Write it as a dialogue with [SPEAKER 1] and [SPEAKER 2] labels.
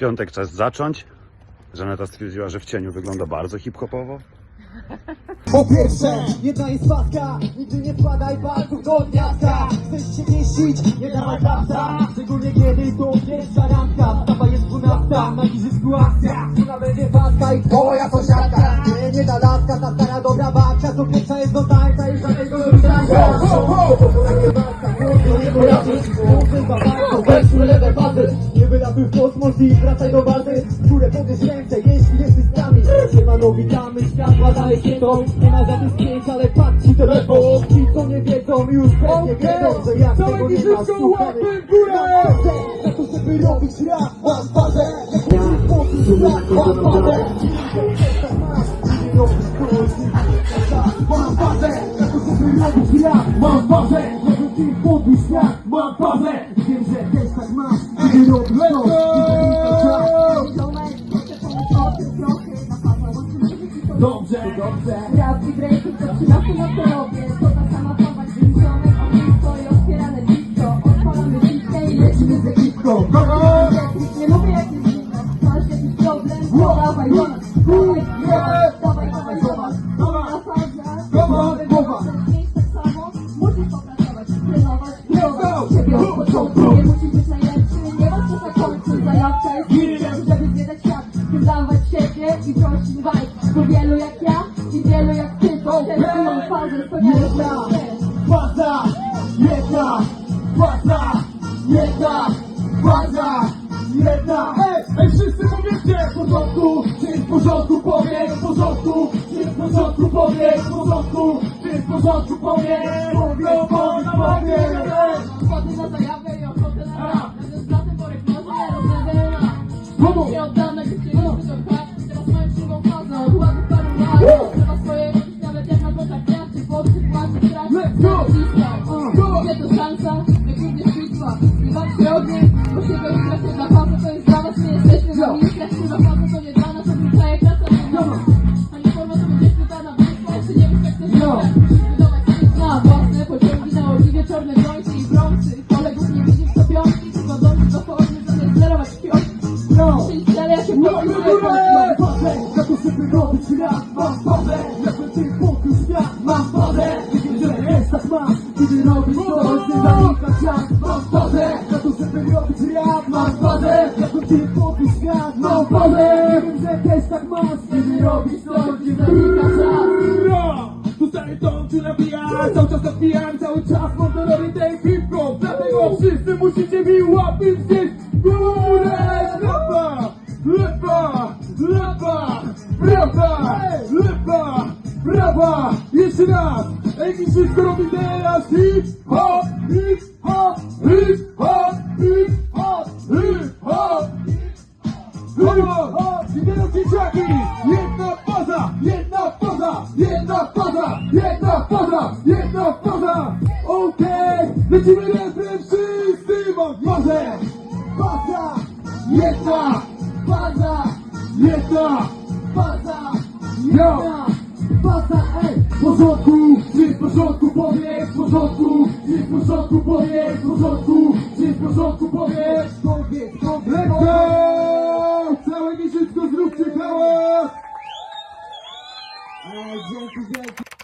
[SPEAKER 1] piątek czas zacząć. Żaneta stwierdziła, że w cieniu wygląda bardzo hip-hopowo.
[SPEAKER 2] Po pierwsze, jedna jest paska Nigdy nie wkładaj palców do gniazda Chcesz się mieścić, nie dawaj prawda Szczególnie kiedy to pierwsza randka. Wstawa jest dwunasta, na igrzysk akcja Ona będzie paska i twoja sąsiadka. Nie, nie da laska, ta stara dobra babcia. Co pierwsza jest do tańca i żadnego ruszania Takie maska, kurwa, nie pojawisz Mocny babańko, weźmy lewe bazy w kosmos i wracaj do bazy Które podnieś ręce, jeśli jesteś z nami. Siemano, witamy, światła dalej świecą Nie ma żadnych zdjęć, ale patrz ci telefon Ci co nie wiedzą, już pewnie wiedzą Że jak tego nie ma, słuchamy. Za to, żeby robić rap, mam bazę. Jak poczuć rap, mam bazę. Mam bazę, za to, żeby robić rap, mam bazę Ci podbić świat, mam bazę? Wiem, że też tak masz, kiedy robisz to. Dobrze, dobrze.
[SPEAKER 3] Prawdziw rejki, to przynaszą na to robię. To ta sama forma, gdy ziomek ognisko i otwierane blisko Odpalamy pizzę i lecimy z ekipką Nie mówię jak jest zimno, masz jakiś problem? Dawaj, zobacz, dawaj, dawaj, dawaj, dawać siebie i prosić vibe Bo wielu jak ja i wielu jak ty To testują fazę, spełniają
[SPEAKER 2] Jedna,
[SPEAKER 3] się
[SPEAKER 2] czy w porządku powiedz, w porządku, czy w porządku powiedz, w porządku, czy w porządku powiedz, powiedz, powiedz, powiedz.
[SPEAKER 3] Wody na zajawę i ochotę na rap Będę z bratem worek może, rozmawiam na
[SPEAKER 2] Komu?
[SPEAKER 3] Nie oddane, gdy się nie wyszedł hak Teraz mają drugą fazę, od ładnych paru lat Trzeba swoje robić nawet jak na botach Kreaty, boty, płaty, straty
[SPEAKER 2] Let's go!
[SPEAKER 3] Gdzie to szansa, jak również bitwa Nie walczcie ogień, bo się i brązy Kolegów nie co piątki Tylko dąży do formy, zamiast zerować kioski
[SPEAKER 2] No!
[SPEAKER 3] Czyli stale jak się
[SPEAKER 2] Mamy
[SPEAKER 3] popisuje
[SPEAKER 2] górę! Mam za to żeby robić rap, mam bazę Jakby ty pokój świat, mam Wiem, że jest tak masz, kiedy robisz coś, nie zanika czas Mam bazę, za to żeby robić rap, mam bazę Jakby ty pokój świat, mam bazę Wiem, że też tak masz, kiedy robisz coś, nie zanika czas Tutaj to czy nabija, cały czas napijam, cały czas Dlatego wszyscy musicie mi łapy gdzieś w górę! Lepa, lepa, lepa, prawa, lepa, prawa! Jeszcze raz, ej mi wszystko robi teraz! Hip-hop, hip-hop, hip-hop, hip-hop, hip-hop Hip-hop, i teraz dzieciaki, jedna poza, jedna poza, jedna poza, jedna poza, jedna poza Okej, lecimy refren bazę Baza, jedna, baza, jedna, baza, jedna, baza, ej W porządku, czy w porządku powiedz, w porządku, czy w porządku powiedz, w porządku, czy w porządku powiedz Powiedz, powiedz, go! Całe miesiączko zróbcie hałas! Dzięki, dzięki